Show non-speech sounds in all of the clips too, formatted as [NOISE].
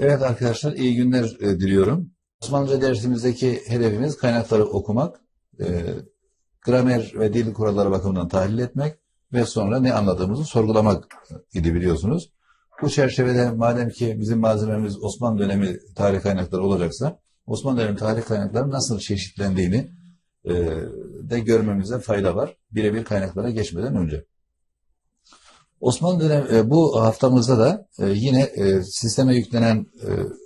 Evet arkadaşlar iyi günler e, diliyorum. Osmanlıca dersimizdeki hedefimiz kaynakları okumak, e, gramer ve dil kuralları bakımından tahlil etmek ve sonra ne anladığımızı sorgulamak idi biliyorsunuz. Bu çerçevede madem ki bizim malzememiz Osmanlı dönemi tarih kaynakları olacaksa Osmanlı dönemi tarih kaynakları nasıl çeşitlendiğini e, de görmemize fayda var. Birebir kaynaklara geçmeden önce. Osmanlı dönemi e, bu haftamızda da e, yine e, sisteme yüklenen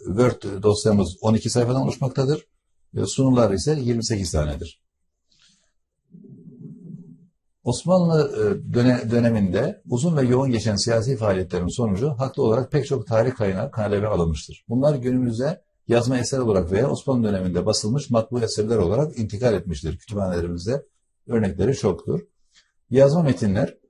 Word dosyamız 12 sayfadan oluşmaktadır. Sunular ise 28 tanedir. Osmanlı döne, döneminde uzun ve yoğun geçen siyasi faaliyetlerin sonucu haklı olarak pek çok tarih kaynağı kaleme alınmıştır. Bunlar günümüzde yazma eser olarak veya Osmanlı döneminde basılmış matbu eserler olarak intikal etmiştir. Kütüphanelerimizde örnekleri çoktur. Yazma metinler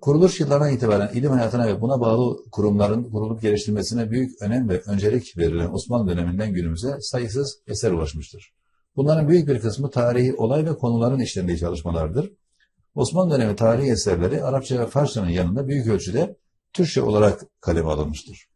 kuruluş yıllarından itibaren ilim hayatına ve buna bağlı kurumların kurulup geliştirmesine büyük önem ve öncelik verilen Osmanlı döneminden günümüze sayısız eser ulaşmıştır. Bunların büyük bir kısmı tarihi olay ve konuların işlendiği çalışmalardır. Osmanlı dönemi tarihi eserleri Arapça ve Farsçanın yanında büyük ölçüde Türkçe olarak kaleme alınmıştır.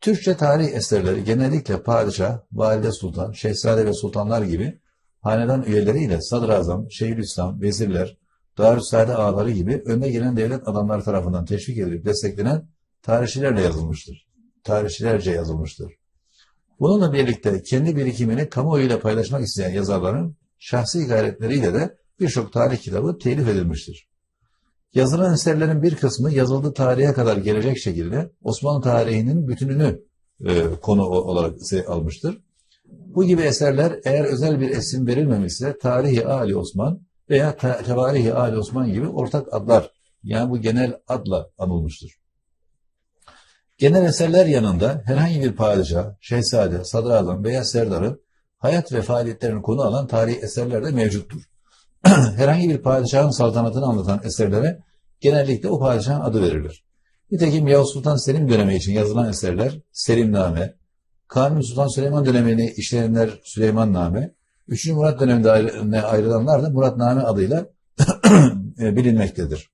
Türkçe tarih eserleri genellikle padişah, valide sultan, şehzade ve sultanlar gibi hanedan üyeleriyle sadrazam, şeyhülislam, vezirler, Darüssaade ağaları gibi önde gelen devlet adamları tarafından teşvik edilip desteklenen tarihçilerle yazılmıştır. Tarihçilerce yazılmıştır. Bununla birlikte kendi birikimini kamuoyuyla paylaşmak isteyen yazarların şahsi gayretleriyle de birçok tarih kitabı telif edilmiştir. Yazılan eserlerin bir kısmı yazıldığı tarihe kadar gelecek şekilde Osmanlı tarihinin bütününü e, konu olarak almıştır. Bu gibi eserler eğer özel bir isim verilmemişse Tarihi Ali Osman veya Tevarihi Ali Osman gibi ortak adlar yani bu genel adla anılmıştır. Genel eserler yanında herhangi bir padişah, şehzade, sadrazam veya serdarın hayat ve faaliyetlerini konu alan tarihi eserler de mevcuttur. [CLEARS THROAT] herhangi bir padişahın saltanatını anlatan eserlere genellikle o padişahın adı verilir. Nitekim Yavuz Sultan Selim dönemi için yazılan eserler Selimname, Kanuni Sultan Süleyman dönemini işleyenler Süleymanname, 3. Murat döneminde ayrılanlar da Muratname adıyla [CLEARS THROAT] e, bilinmektedir.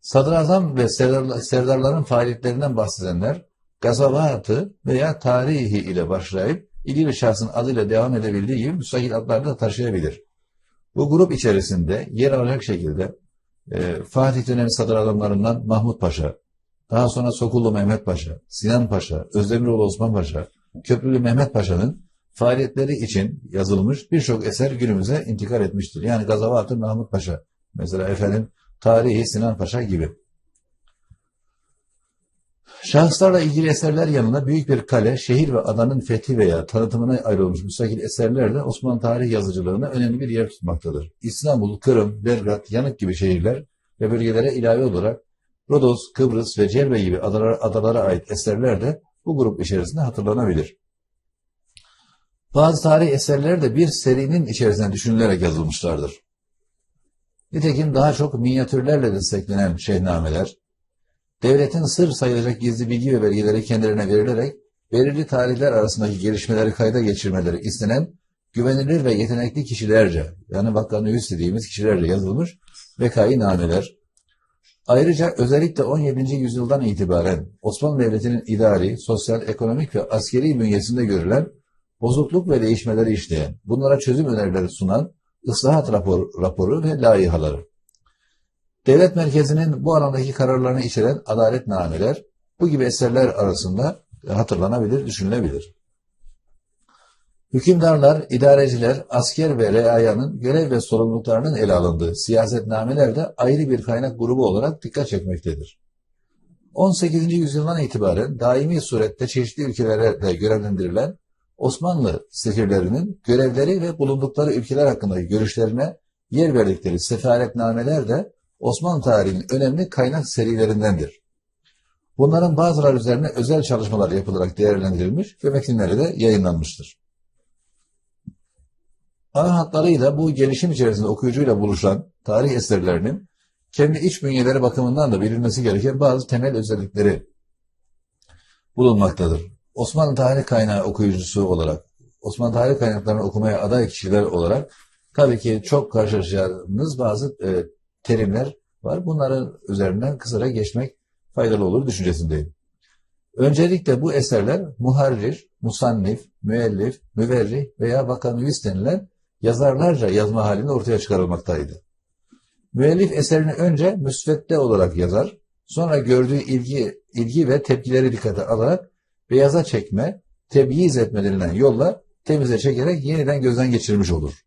Sadrazam ve serdarların faaliyetlerinden bahsedenler gazavatı veya tarihi ile başlayıp ilgili şahsın adıyla devam edebildiği gibi müstakil adları da taşıyabilir. Bu grup içerisinde yer alacak şekilde e, Fatih dönemi sadrazamlarından Mahmut Paşa, daha sonra Sokullu Mehmet Paşa, Sinan Paşa, Özdemiroğlu Osman Paşa, Köprülü Mehmet Paşa'nın faaliyetleri için yazılmış birçok eser günümüze intikal etmiştir. Yani Gazavat-ı Mahmut Paşa, mesela efendim Tarihi Sinan Paşa gibi. Şahıslarla ilgili eserler yanında büyük bir kale, şehir ve adanın fethi veya tanıtımına ayrılmış müstakil eserler de Osmanlı tarih yazıcılığına önemli bir yer tutmaktadır. İstanbul, Kırım, Belgrad, Yanık gibi şehirler ve bölgelere ilave olarak Rodos, Kıbrıs ve Cerbe gibi adalara, adalara ait eserler de bu grup içerisinde hatırlanabilir. Bazı tarih eserleri de bir serinin içerisinde düşünülerek yazılmışlardır. Nitekim daha çok minyatürlerle desteklenen şehnameler, devletin sır sayılacak gizli bilgi ve belgeleri kendilerine verilerek belirli tarihler arasındaki gelişmeleri kayda geçirmeleri istenen güvenilir ve yetenekli kişilerce, yani bakanı yüz dediğimiz kişilerce yazılmış vekayı nameler. Ayrıca özellikle 17. yüzyıldan itibaren Osmanlı Devleti'nin idari, sosyal, ekonomik ve askeri bünyesinde görülen bozukluk ve değişmeleri işleyen, bunlara çözüm önerileri sunan ıslahat rapor, raporu ve layihaları. Devlet merkezinin bu alandaki kararlarını içeren adaletnameler bu gibi eserler arasında hatırlanabilir, düşünülebilir. Hükümdarlar, idareciler, asker ve reayanın görev ve sorumluluklarının ele alındığı siyasetnameler de ayrı bir kaynak grubu olarak dikkat çekmektedir. 18. yüzyıldan itibaren daimi surette çeşitli ülkelere de görevlendirilen Osmanlı sefirlerinin görevleri ve bulundukları ülkeler hakkındaki görüşlerine yer verdikleri sefaretnameler de Osmanlı tarihinin önemli kaynak serilerindendir. Bunların bazıları üzerine özel çalışmalar yapılarak değerlendirilmiş ve metinleri de yayınlanmıştır. Ana hatlarıyla bu gelişim içerisinde okuyucuyla buluşan tarih eserlerinin kendi iç bünyeleri bakımından da bilinmesi gereken bazı temel özellikleri bulunmaktadır. Osmanlı tarih kaynağı okuyucusu olarak, Osmanlı tarih kaynaklarını okumaya aday kişiler olarak tabii ki çok karşılaşacağınız bazı e, terimler var. Bunların üzerinden kısaca geçmek faydalı olur düşüncesindeyim. Öncelikle bu eserler muharrir, musannif, müellif, müverrih veya vakanüvis denilen yazarlarca yazma halinde ortaya çıkarılmaktaydı. Müellif eserini önce müsvedde olarak yazar, sonra gördüğü ilgi, ilgi ve tepkileri dikkate alarak beyaza çekme, tebyiz etme denilen yolla temize çekerek yeniden gözden geçirmiş olur.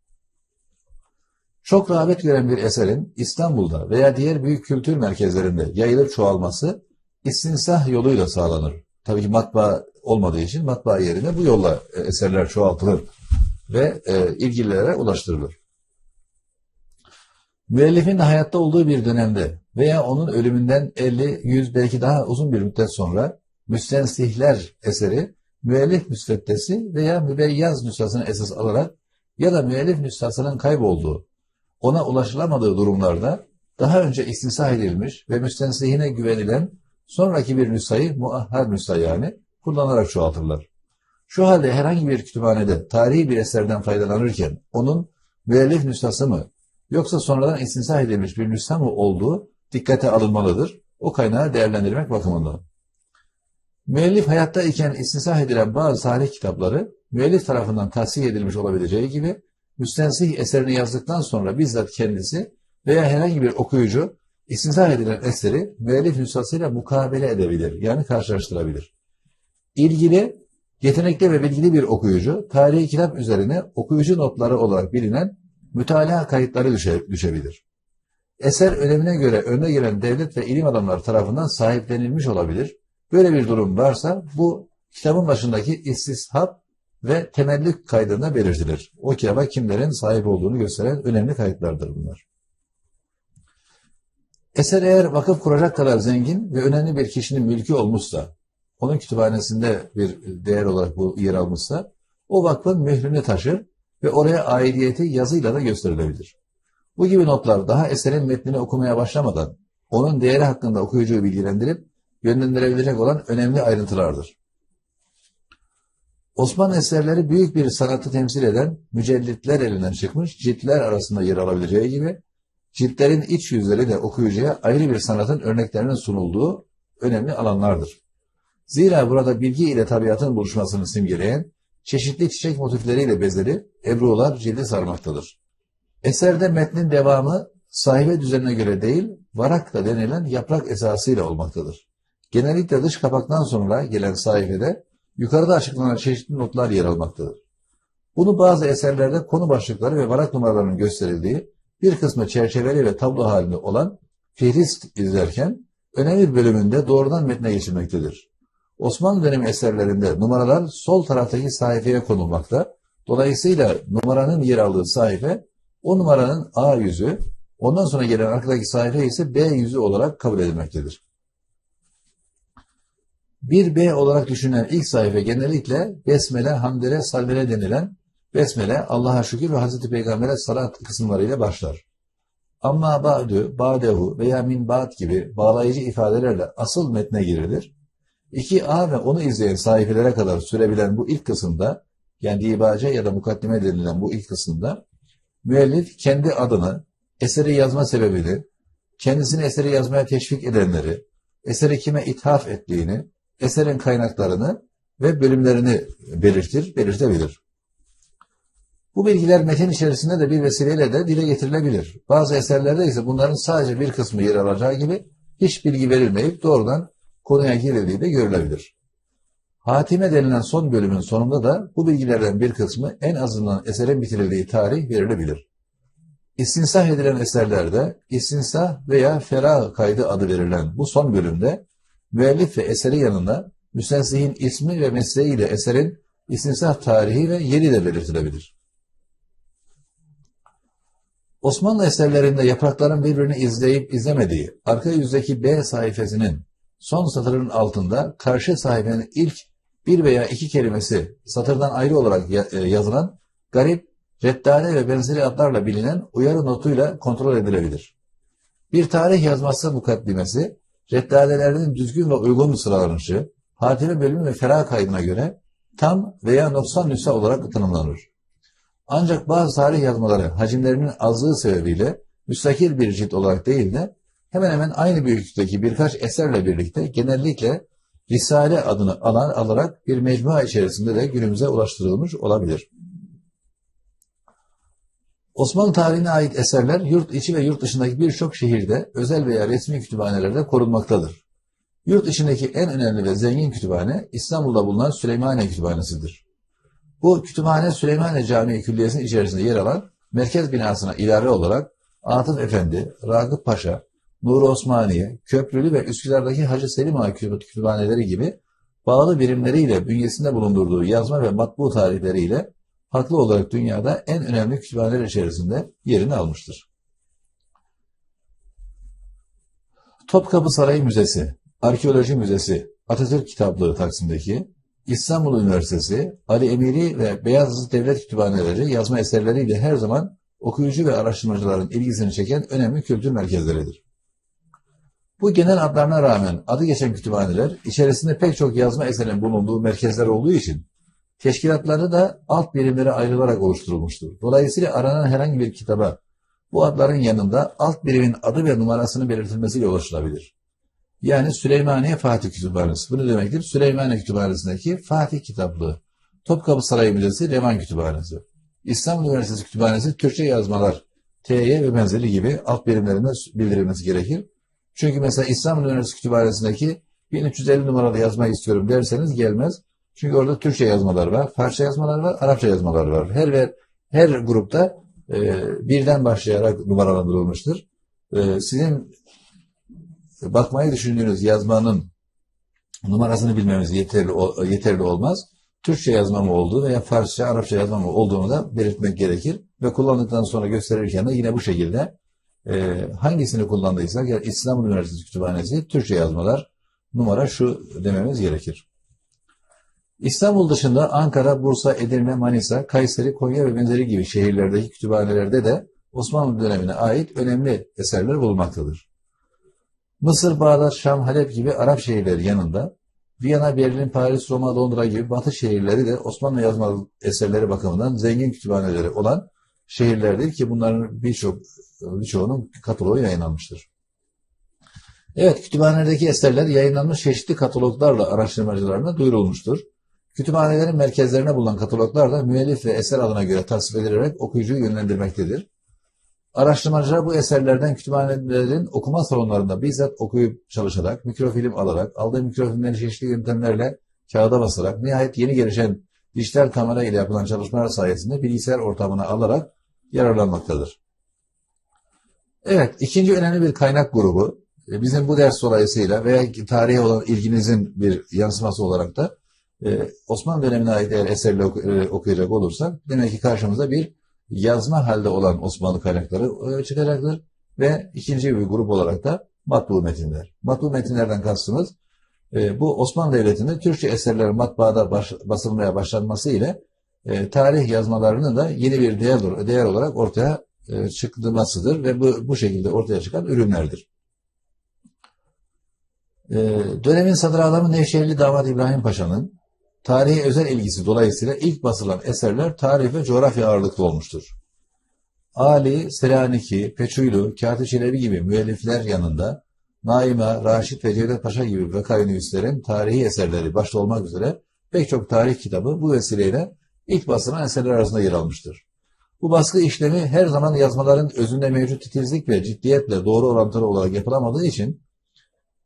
Çok rağbet gören bir eserin İstanbul'da veya diğer büyük kültür merkezlerinde yayılıp çoğalması istinsah yoluyla sağlanır. Tabii ki matbaa olmadığı için matbaa yerine bu yolla e, eserler çoğaltılır ve e, ilgililere ulaştırılır. Müellifin hayatta olduğu bir dönemde veya onun ölümünden 50, 100 belki daha uzun bir müddet sonra Müstensihler eseri müellif müsveddesi veya mübeyyaz nüshasını esas alarak ya da müellif nüshasının kaybolduğu, ona ulaşılamadığı durumlarda daha önce istinsah edilmiş ve müstensihine güvenilen sonraki bir nüshayı muahhar nüsha yani kullanarak çoğaltırlar. Şu halde herhangi bir kütüphanede tarihi bir eserden faydalanırken onun müellif nüshası mı yoksa sonradan istinsah edilmiş bir nüsha mı olduğu dikkate alınmalıdır. O kaynağı değerlendirmek bakımından. Müellif hayatta iken istinsah edilen bazı tarih kitapları müellif tarafından tahsih edilmiş olabileceği gibi müstensih eserini yazdıktan sonra bizzat kendisi veya herhangi bir okuyucu istinsah edilen eseri müellif nüshasıyla mukabele edebilir. Yani karşılaştırabilir. İlgili, yetenekli ve bilgili bir okuyucu tarihi kitap üzerine okuyucu notları olarak bilinen mütalaa kayıtları düşe, düşebilir. Eser önemine göre önde gelen devlet ve ilim adamları tarafından sahiplenilmiş olabilir. Böyle bir durum varsa bu kitabın başındaki istishab ve temellük kaydında belirtilir. O kitaba kimlerin sahip olduğunu gösteren önemli kayıtlardır bunlar. Eser eğer vakıf kuracak kadar zengin ve önemli bir kişinin mülkü olmuşsa, onun kütüphanesinde bir değer olarak bu yer almışsa, o vakfın mührünü taşır ve oraya aidiyeti yazıyla da gösterilebilir. Bu gibi notlar daha eserin metnini okumaya başlamadan, onun değeri hakkında okuyucuyu bilgilendirip yönlendirebilecek olan önemli ayrıntılardır. Osmanlı eserleri büyük bir sanatı temsil eden mücellitler elinden çıkmış ciltler arasında yer alabileceği gibi ciltlerin iç yüzleri de okuyucuya ayrı bir sanatın örneklerinin sunulduğu önemli alanlardır. Zira burada bilgi ile tabiatın buluşmasını simgeleyen çeşitli çiçek motifleriyle bezeli ebrular cildi sarmaktadır. Eserde metnin devamı sahibe düzenine göre değil, varak da denilen yaprak esasıyla olmaktadır. Genellikle dış kapaktan sonra gelen sayfede yukarıda açıklanan çeşitli notlar yer almaktadır. Bunu bazı eserlerde konu başlıkları ve varak numaralarının gösterildiği bir kısmı çerçeveli ve tablo halinde olan fihrist izlerken önemli bir bölümünde doğrudan metne geçilmektedir. Osmanlı dönemi eserlerinde numaralar sol taraftaki sayfaya konulmakta. Dolayısıyla numaranın yer aldığı sayfa o numaranın A yüzü, ondan sonra gelen arkadaki sayfa ise B yüzü olarak kabul edilmektedir. 1B olarak düşünülen ilk sayfa genellikle Besmele, Hamdele, Salvele denilen Besmele, Allah'a şükür ve Hazreti Peygamber'e salat kısımlarıyla başlar. Amma ba'du, ba'dehu veya min ba'd gibi bağlayıcı ifadelerle asıl metne girilir. 2A ve onu izleyen sayfelere kadar sürebilen bu ilk kısımda, yani dibace ya da mukaddime denilen bu ilk kısımda, müellif kendi adını, eseri yazma sebebini, kendisini eseri yazmaya teşvik edenleri, eseri kime ithaf ettiğini, eserin kaynaklarını ve bölümlerini belirtir, belirtebilir. Bu bilgiler metin içerisinde de bir vesileyle de dile getirilebilir. Bazı eserlerde ise bunların sadece bir kısmı yer alacağı gibi hiç bilgi verilmeyip doğrudan konuya girildiği de görülebilir. Hatime denilen son bölümün sonunda da bu bilgilerden bir kısmı en azından eserin bitirildiği tarih verilebilir. İstinsah edilen eserlerde istinsah veya ferah kaydı adı verilen bu son bölümde müellif ve eseri yanında müstensihin ismi ve mesleği ile eserin istinsah tarihi ve yeri de belirtilebilir. Osmanlı eserlerinde yaprakların birbirini izleyip izlemediği arka yüzdeki B sayfasının son satırın altında karşı sayfanın ilk bir veya iki kelimesi satırdan ayrı olarak e, yazılan garip, reddane ve benzeri adlarla bilinen uyarı notuyla kontrol edilebilir. Bir tarih yazması mukaddimesi, reddanelerinin düzgün ve uygun sıralanışı, hatime bölümü ve ferah kaydına göre tam veya noksan nüsa olarak tanımlanır. Ancak bazı tarih yazmaları hacimlerinin azlığı sebebiyle müstakil bir cilt olarak değil de hemen hemen aynı büyüklükteki birkaç eserle birlikte genellikle Risale adını alan alarak bir mecmua içerisinde de günümüze ulaştırılmış olabilir. Osmanlı tarihine ait eserler yurt içi ve yurt dışındaki birçok şehirde özel veya resmi kütüphanelerde korunmaktadır. Yurt içindeki en önemli ve zengin kütüphane İstanbul'da bulunan Süleymaniye Kütüphanesi'dir. Bu kütüphane Süleymaniye Camii Külliyesi'nin içerisinde yer alan merkez binasına ilave olarak Atıf Efendi, Ragıp Paşa, Nuri Osmaniye, Köprülü ve Üsküdar'daki Hacı Selim Ağa kütüphaneleri gibi bağlı birimleriyle bünyesinde bulundurduğu yazma ve matbu tarihleriyle haklı olarak dünyada en önemli kütüphaneler içerisinde yerini almıştır. Topkapı Sarayı Müzesi, Arkeoloji Müzesi, Atatürk Kitaplığı Taksim'deki, İstanbul Üniversitesi, Ali Emiri ve Beyazıt Devlet Kütüphaneleri yazma eserleriyle her zaman okuyucu ve araştırmacıların ilgisini çeken önemli kültür merkezleridir. Bu genel adlarına rağmen adı geçen kütüphaneler içerisinde pek çok yazma eserin bulunduğu merkezler olduğu için teşkilatları da alt birimlere ayrılarak oluşturulmuştur. Dolayısıyla aranan herhangi bir kitaba bu adların yanında alt birimin adı ve numarasını belirtilmesiyle ulaşılabilir. Yani Süleymaniye Fatih Kütüphanesi. Bu ne demektir? Süleymaniye Kütüphanesi'ndeki Fatih Kitaplığı. Topkapı Sarayı Müzesi Revan Kütüphanesi. İstanbul Üniversitesi Kütüphanesi Türkçe yazmalar, TY ve benzeri gibi alt birimlerinde bildirilmesi gerekir. Çünkü mesela İstanbul Üniversitesi Kütüphanesi'ndeki 1350 numaralı yazmayı istiyorum derseniz gelmez. Çünkü orada Türkçe yazmalar var, Farsça yazmalar var, Arapça yazmalar var. Her ve her grupta e, birden başlayarak numaralandırılmıştır. E, sizin bakmayı düşündüğünüz yazmanın numarasını bilmemiz yeterli yeterli olmaz. Türkçe yazma mı olduğu veya Farsça, Arapça yazma mı olduğunu da belirtmek gerekir. Ve kullandıktan sonra gösterirken de yine bu şekilde e, hangisini kullandıysak yani İstanbul Üniversitesi Kütüphanesi Türkçe yazmalar numara şu dememiz gerekir. İstanbul dışında Ankara, Bursa, Edirne, Manisa, Kayseri, Konya ve benzeri gibi şehirlerdeki kütüphanelerde de Osmanlı dönemine ait önemli eserler bulunmaktadır. Mısır, Bağdat, Şam, Halep gibi Arap şehirleri yanında Viyana, Berlin, Paris, Roma, Londra gibi Batı şehirleri de Osmanlı yazma eserleri bakımından zengin kütüphaneleri olan şehirlerdir ki bunların birçok birçoğunun kataloğu yayınlanmıştır. Evet, kütüphanelerdeki eserler yayınlanmış çeşitli kataloglarla araştırmacılarına duyurulmuştur. Kütüphanelerin merkezlerine bulunan kataloglar da müellif ve eser adına göre tasvip edilerek okuyucuyu yönlendirmektedir. Araştırmacılar bu eserlerden kütüphanelerin okuma salonlarında bizzat okuyup çalışarak, mikrofilm alarak, aldığı mikrofilmleri çeşitli yöntemlerle kağıda basarak, nihayet yeni gelişen dijital kamera ile yapılan çalışmalar sayesinde bilgisayar ortamına alarak yararlanmaktadır. Evet, ikinci önemli bir kaynak grubu, e, bizim bu ders dolayısıyla veya tarihe olan ilginizin bir yansıması olarak da e, Osmanlı dönemine ait eğer eserle e, okuyacak olursak, demek ki karşımızda bir yazma halde olan Osmanlı kaynakları çıkacaktır. Ve ikinci bir grup olarak da matbu metinler. Matbu metinlerden kastımız bu Osmanlı Devleti'nde Türkçe eserlerin matbaada baş, basılmaya başlanması ile e, tarih yazmalarının da yeni bir değer, değer olarak ortaya e, çıkmasıdır ve bu, bu şekilde ortaya çıkan ürünlerdir. E, dönemin sadrazamı Nevşehirli damat İbrahim Paşa'nın tarihe özel ilgisi dolayısıyla ilk basılan eserler tarih ve coğrafya ağırlıklı olmuştur. Ali, Selanik'i, Peçuylu, Katip Çelebi gibi müellifler yanında Naima, Raşit ve Cevdet Paşa gibi vekainüvislerin tarihi eserleri başta olmak üzere pek çok tarih kitabı bu vesileyle ilk basılan eserler arasında yer almıştır. Bu baskı işlemi her zaman yazmaların özünde mevcut titizlik ve ciddiyetle doğru orantılı olarak yapılamadığı için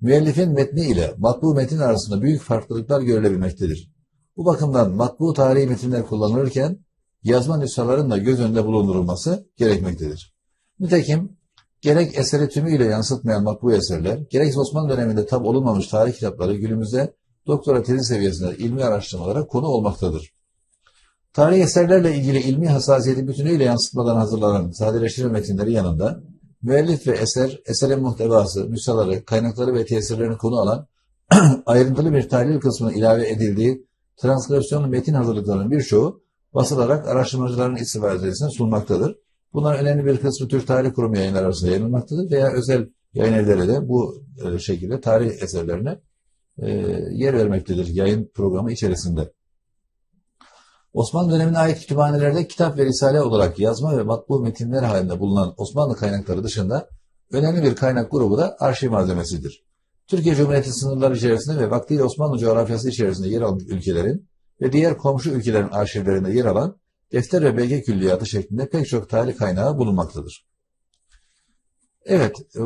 müellifin metni ile matbu metin arasında büyük farklılıklar görülebilmektedir. Bu bakımdan matbu tarihi metinler kullanılırken yazma nüshaların da göz önünde bulundurulması gerekmektedir. Nitekim gerek eseri tümüyle yansıtmayan matbu eserler, gerek Osmanlı döneminde tab olunmamış tarih kitapları günümüzde doktora tezi seviyesinde ilmi araştırmalara konu olmaktadır. Tarih eserlerle ilgili ilmi hassasiyeti bütünüyle yansıtmadan hazırlanan sadeleştirme metinleri yanında müellif ve eser, eserin muhtevası, müsaları, kaynakları ve tesirlerini konu alan [CLEARS THROAT] ayrıntılı bir tahlil kısmının ilave edildiği transkripsiyon metin hazırlıklarının birçoğu basılarak araştırmacıların istifadesine sunmaktadır. Bunların önemli bir kısmı Türk Tarih Kurumu yayınları arasında yayınlanmaktadır veya özel yayın evleri de bu e, şekilde tarih eserlerine e, yer vermektedir yayın programı içerisinde. Osmanlı dönemine ait kütüphanelerde kitap ve risale olarak yazma ve matbu metinler halinde bulunan Osmanlı kaynakları dışında önemli bir kaynak grubu da arşiv malzemesidir. Türkiye Cumhuriyeti sınırları içerisinde ve vaktiyle Osmanlı coğrafyası içerisinde yer alan ülkelerin ve diğer komşu ülkelerin arşivlerinde yer alan defter ve belge külliyatı şeklinde pek çok tarih kaynağı bulunmaktadır. Evet, e,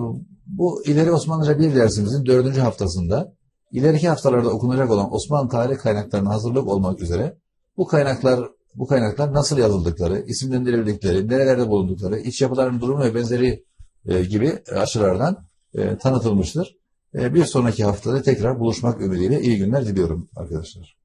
bu ileri Osmanlıca bir dersimizin dördüncü haftasında ileriki haftalarda okunacak olan Osmanlı tarih kaynaklarına hazırlık olmak üzere bu kaynaklar bu kaynaklar nasıl yazıldıkları, isimlendirildikleri, nerelerde bulundukları, iç yapıların durumu ve benzeri e, gibi açılardan e, tanıtılmıştır. E, bir sonraki haftada tekrar buluşmak ümidiyle iyi günler diliyorum arkadaşlar.